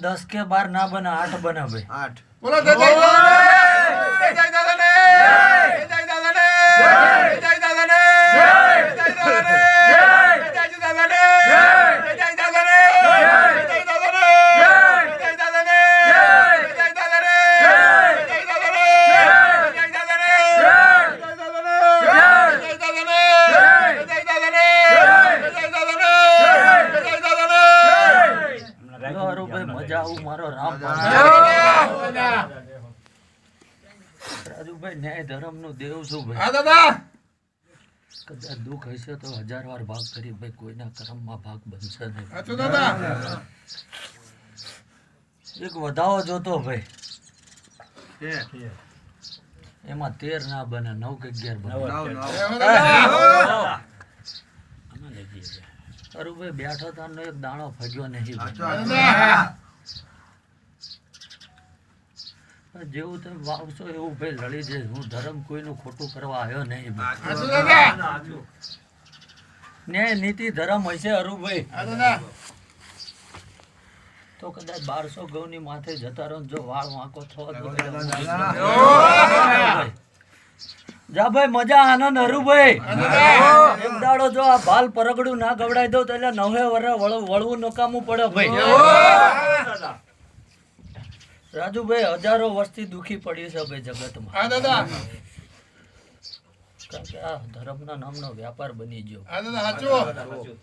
દસ કે બાર ના બને આઠ બને ભાઈ આઠ બોલો જય જય જય જય દાદાને જય જય દાદાને અરુભાઈ મારો રામ રાજુભાઈ ન્યાય ધર્મનું દેવ છું ભાઈ. દાદા! કદાચ દુઃખ હશે તો હજાર વાર ભાગ કરી ભાઈ કોઈના કર્મમાં ભાગ બનશે નહીં. એક વધાવો જોતો ભાઈ. એમાં તેર ના બને નવ કે અગિયાર બને. અરુભાઈ બેઠો તારનો એક દાણો ફગ્યો નહીં સાચો ભાઈ. સાચો. જેવું તમે વાવશો એવું ભાઈ લડી જાય હું ધર્મ કોઈનું ખોટું કરવા આવ્યો નહીં ન્યાય નીતિ ધર્મ હશે અરુભાઈ તો કદાચ બારસો ગૌની માથે જતા રહો જો વાળ વાંકો થવા. જા ભાઈ મજા આનંદ હરુભાઈ એક દાડો જો આ ભાલ પરગડું ના ગવડાઈ દઉં તો એટલે નવે વરે વળવું નકામું પડે ભાઈ. રાજુભાઈ હજારો વર્ષથી દુખી પડી છે ભાઈ જગતમાં. હા દાદા. કારણ કે આ ધર્મના નામનો વ્યાપાર બની ગયો. હા દાદા સાચું?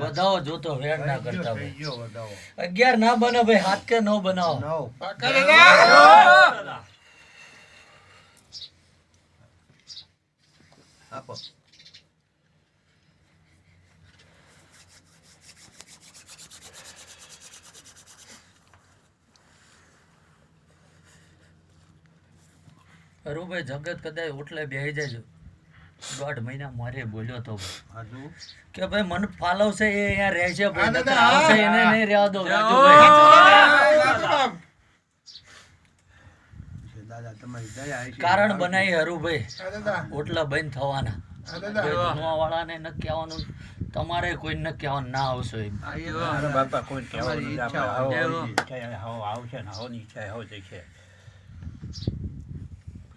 વધાવો જોતો વેડ ના કરતા ભાઈ. વધાવો. અગિયાર ના બને ભાઈ હાથ કે નવ બનાવો. નવ. આપો. રૂભાઈ જગત કદાચ ઓટલે બેસી જાય દોઢ મહિના મારે બોલ્યો તો કે ભાઈ મન ફાલવશે એ અહીંયા રહેશે આવશે એને નહીં રહેવા દો કારણ બનાવી હરુભાઈ. ઓટલા બંધ થવાના. થવા વાળાને નક્કી આવવાનું તમારે કોઈ નક્કી કહેવાનું ના આવશો એમ. બાપા કોઈ આવશે ને આવની ઈચ્છા હોય છે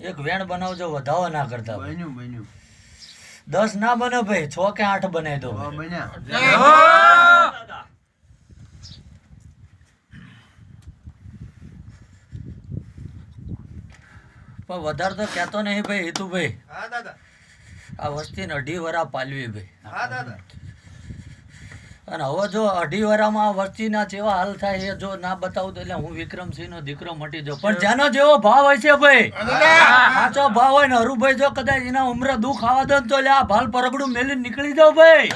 એક વેણ બનાવજો વધાવો ના કરતા બન્યું બન્યું. દસ ના બને ભાઈ છ કે આઠ બનાવી દો. પણ વધારે તો કહેતો નહીં ભાઈ હિતુભાઈ. આ વસ્તી આ વસ્તીને અઢી વરા પાલવી ભાઈ. હા દાદા. અને હવે જો અઢી વરામાં વસ્તીના જેવા હાલ થાય એ જો ના બતાવું તો એટલે હું વિક્રમસિંહનો દીકરો મટી જાઉં. પણ જેનો જેવો ભાવ હોય છે ભાઈ સાચો ભાવ હોય ને હરુભાઈ જો કદાચ એના ઉમરે દુઃખ આવવા દો ને તો એટલે આ ભાલ પરગડું મેલી નીકળી જાવ ભાઈ.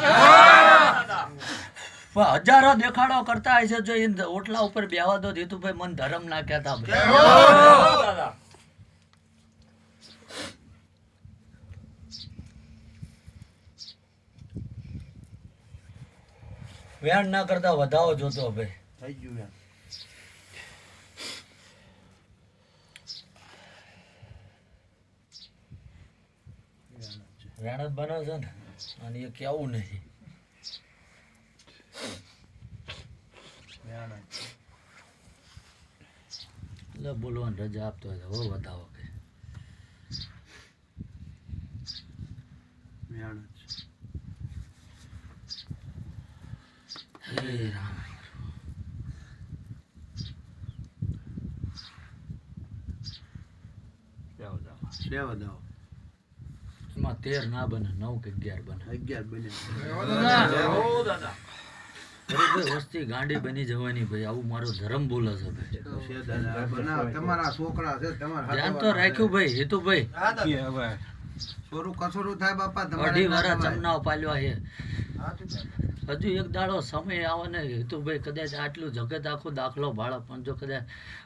હજારો દેખાડો કરતા હશે જો એ ઓટલા ઉપર બેવા દો જીતુભાઈ મન ધર્મ ના કહેતા વેણ ના કરતા વધાવો જોતો ભાઈ થઈ ગયું એમ. વેણ જ બને છે ને. અને એ કેવું છે. એટલે બોલવાની રજા આપતો હોય હવે વધાવો કે. મેણા છે. હે રામ બે વધાવો. એમાં તેર ના બને નવ કે અગિયાર બને. અગિયાર બન્યા. વસ્તી ગાંડી બની જવાની ભાઈ આવું મારો ધર્મ બોલે છે ભાઈ. તમારા છોકરા છે તમારા ધ્યાન તો રાખ્યું ભાઈ હેતુભાઈ હા દાદા. છોરું કસોરું થાય બાપા તમારે અઢી વરા ચમનાઓ પાલ્યા છે. હજુ એક દાડો સમય આવે ને હેતુભાઈ કદાચ આટલું જગત આખો દાખલો ભાળો પણ જો કદાચ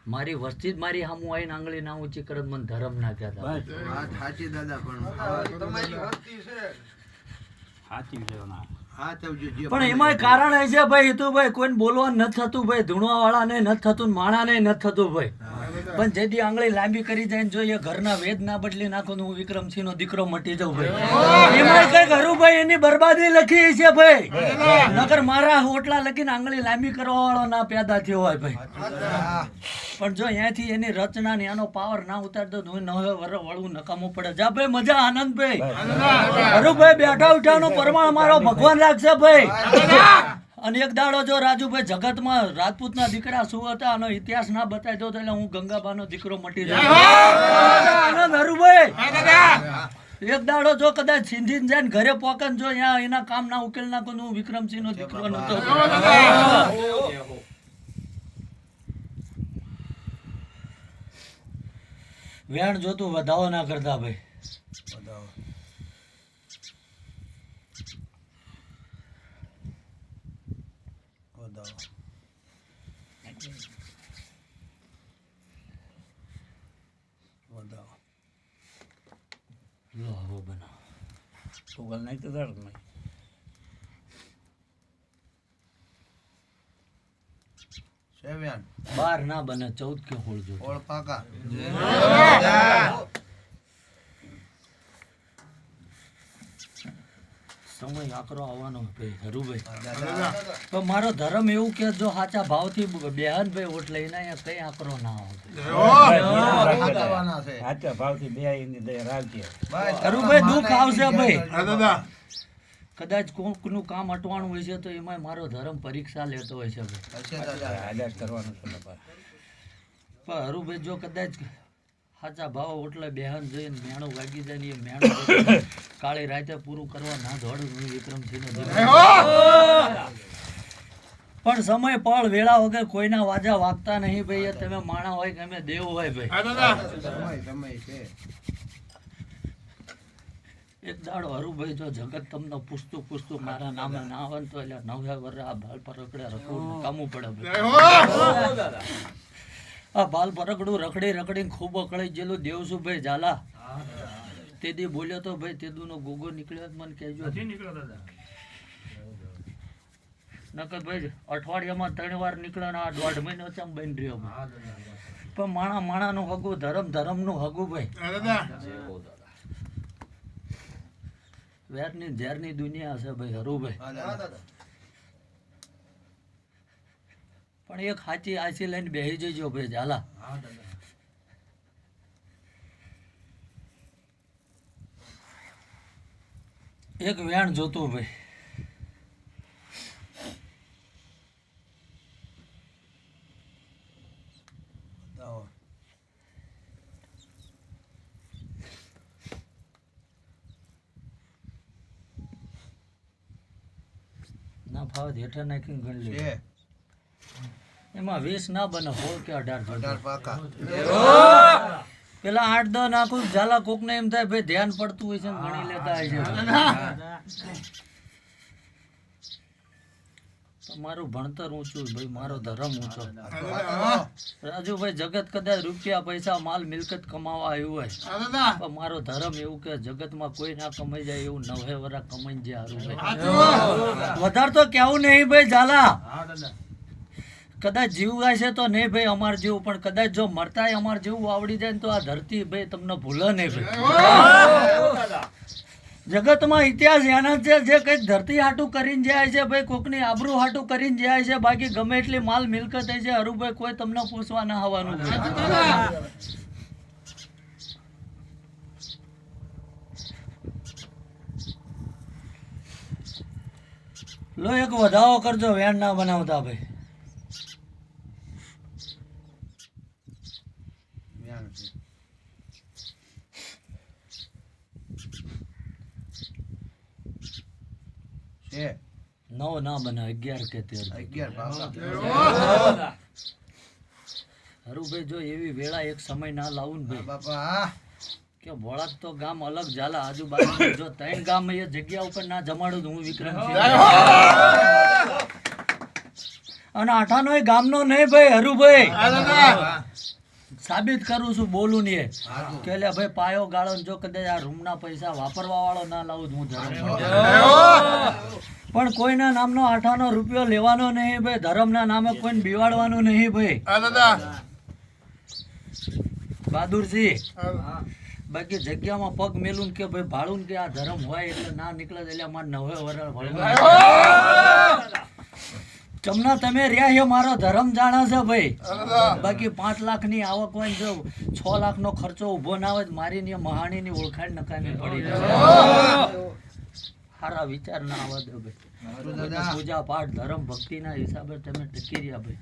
મારી વસ્તી જ મારી સામું આવીને આંગળી ના ઊંચી કરે તો મને ધર્મ ના કહેતા સાચી દાદા પણ તમારી વસ્તી છે. સાચી છે ના હા તો જો જે પણ એમાં કારણ એ છે ભાઈ હેતુભાઈ કોઈને બોલવા નથી થતું ભાઈ ધૂણવા વાળા ને નથી થતું માણા ને નથી થતું ભાઈ. પણ જેથી આંગળી લાંબી કરી જાય જો એ ઘરના વેદ ના બદલી નાખો હું વિક્રમસિંહ નો દીકરો મટી જાઉં ભાઈ. એમાં કઈ ઘરું ભાઈ એની બરબાદી લખી છે ભાઈ. નગર મારા હોટલા લખીને આંગળી લાંબી કરવા વાળો ના પેદા થયો હોય ભાઈ. પણ જો અહીંયાથી એની રચના ને એનો પાવર ના ઉતારતો તો હું નવે વર વળવું નકામું પડે. જા ભાઈ મજા આનંદ ભાઈ. હરુભાઈ બેઠા ઉઠાનો પરમાણ મારો ભગવાન રાખશે ભાઈ. અને એક દાડો જો રાજુભાઈ જગતમાં રાજપૂતના દીકરા શું હતા આનો ઇતિહાસ ના બતાવી દો તો એટલે હું ગંગાબાનો દીકરો મટી જાય આનંદ હરુભાઈ એક દાડો જો કદાચ સિંધી જાય ને ઘરે પોકન જો અહીંયા એના કામ ના ઉકેલ નાખો હું વિક્રમસિંહ નો દીકરો નતો વેણ જોતું વધાવો ના કરતા ભાઈ બતાવો. બતાવો. બતાવો. લો હવે બનાવો સુગલ નહીં તો દર્દ નહીં સેવ્યાન. બાર ના બને ચૌદ કે હોળ જો ઓળ પાકા. સમય આકરો આવવાનો હરુભાઈ. તો મારો ધર્મ એવું કે જો સાચા ભાવથી બેહન ભાઈ ઓટ લઈને અહીંયા કઈ આકરો ના આવે. સાચા ભાવથી બે રાખજે. હરુભાઈ દુઃખ આવશે ભાઈ. કદાચ દાદા. કદાચ કોકનું કામ અટવાનું હોય છે તો એમાં મારો ધર્મ પરીક્ષા લેતો હોય છે ભાઈ. હશે દાદા. આદેશ કરવાનું છે પણ હરુભાઈ જો કદાચ સાચા ભાવ એટલે બેહન જઈને મેણું વાગી જાય ને એ મેણું કાળી રાતે પૂરું કરવા ના દોડું હું વિક્રમસિંહ પણ સમય પળ વેળા વગર કોઈના વાજા વાગતા નહીં ભાઈ તમે માણા હોય કે અમે દેવ હોય ભાઈ. હા દાદા. સમય સમય છે. એક દાડો હરુભાઈ જો જગત તમને પૂછતું પૂછતું મારા નામે ના આવે તો એટલે નવ્યા વર્ષ આ ભાલ પર રખડે રખડું કામું પડે ભાઈ. આ બાલ પરકડું રખડું રખડી રખડીને ખૂબ અકળાઈ ગયેલું દેવસુભાઈ ઝાલા. તે દી બોલ્યો તો ભાઈ તે નો ગોગો નીકળ્યો મને કહેજો. નકર ભાઈ અઠવાડિયામાં ત્રણ વાર નીકળ્યો ને આ દોઢ મહિનો ચમ બની રહ્યો પણ માણા માણાનું હગું ધરમ ધરમનું હગું ભાઈ. વેરની ઝેરની દુનિયા છે ભાઈ હરુભાઈ હા દાદા. પણ એક હાચી આસી લઈને બેસી જજો ભાઈ ઝાલા એક વેણ જોતો ભાઈ. ના ફાવે હેઠળ નાખીને ગણ લે. એમાં વીસ ના બને સોળ કે અઢાર અઢાર પાકા. પેલા આઠ દસ નાખું ઝાલા કોક ને એમ થાય ભાઈ ધ્યાન પડતું હોય છે ને ગણી લેતા હોય છે. મારું ભણતર ઊંચું ભાઈ મારો ધર્મ ઊંચો. રાજુભાઈ જગત કદાચ રૂપિયા પૈસા માલ મિલકત કમાવા આવ્યું હોય. પણ મારો ધર્મ એવું કે જગતમાં કોઈ ના કમાઈ જાય એવું નવે વરા કમાઈ જાય હારું ભાઈ વધારે તો કેવું નહીં ભાઈ ઝાલા. કદાચ જીવવાય છે તો નહીં ભાઈ અમાર જેવું, પણ કદાચ જો મરતાય અમાર જેવું આવડી જાય ને તો આ ધરતી ભાઈ તમને ભૂલે નહીં ભાઈ. જગતમાં ઇતિહાસ એના છે, જે કંઈક ધરતી હાટું કરીને જાય છે ભાઈ, કોકની આબરૂ હાટું કરીને જાય છે, બાકી ગમે એટલી માલ મિલકત થઈ છે હરુભાઈ કોઈ તમને પૂછવા ના આવવાનું લો, એક વધાવો કરજો, વેણ ના બનાવતા ભાઈ. વ્યાણ છે. છે. નવ ના બને અગિયાર કે તેર અગિયાર. હરુભાઈ જો એવી વેળા એક સમય ના લાવું ને ભાઈ બાપા કે ભોળાત તો ગામ અલગ ઝાલા આજુબાજુ જો ત્રણ ગામ એ જગ્યા ઉપર ના જમાડું તો હું વિક્રમ અને આઠાનો ગામનો નહીં ભાઈ હરુભાઈ સાબિત કરું છું બોલું ને કે લે ભાઈ પાયો ગાળો જો કદાચ આ રૂમના પૈસા વાપરવા વાળો ના લાવું હું ધર્મ પણ કોઈના નામનો આઠાનો રૂપિયો લેવાનો નહીં ભાઈ ધર્મના નામે કોઈને બિવાડવાનું નહીં ભાઈ. બહાદુરસિંહ બાકી જગ્યામાં પગ મેલું કે ભાઈ ભાડું કે આ ધર્મ હોય એટલે ના નીકળે એટલે અમારે નવે વરણ ભળવા ચમના તમે રહ્યા છો મારો ધર્મ જાણે છે ભાઈ. બાકી પાંચ લાખની આવક હોય જો છ લાખ નો ખર્ચો ઊભો ના હોય મારી ને મહાણી ની ઓળખાણ નકામી પડી સારા વિચાર ના આવવા દો ભાઈ. પૂજા પાઠ ધર્મ ભક્તિ ના હિસાબે તમે ટકી રહ્યા ભાઈ.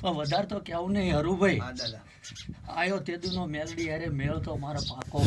પણ વધારે તો કેવું નહીં હરુભાઈ ભાઈ. આયો તેદુનો મેલડી અરે મેળ તો મારો પાકો.